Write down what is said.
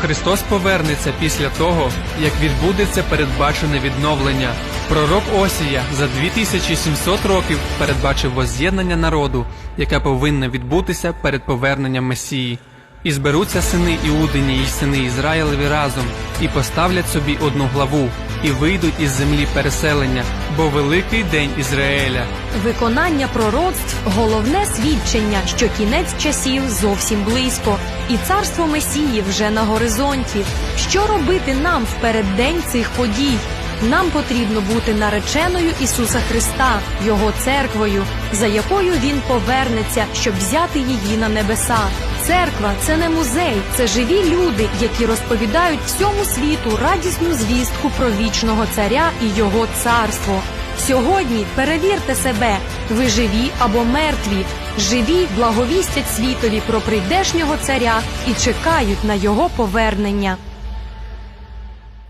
Христос повернеться після того, як відбудеться передбачене відновлення. Пророк Осія за 2700 років передбачив возз'єднання народу, яке повинне відбутися перед поверненням Месії. І зберуться сини Іудині і сини Ізраїлеві разом, і поставлять собі одну главу, і вийдуть із землі переселення, бо великий день Ізраїля. Виконання пророцтв головне свідчення, що кінець часів зовсім близько, і царство Месії вже на горизонті. Що робити нам в переддень цих подій? Нам потрібно бути нареченою Ісуса Христа, Його церквою, за якою Він повернеться, щоб взяти її на небеса. Церква це не музей, це живі люди, які розповідають всьому світу радісну звістку про вічного царя і його царство. Сьогодні перевірте себе, ви живі або мертві. Живі благовістять світові про прийдешнього царя і чекають на його повернення.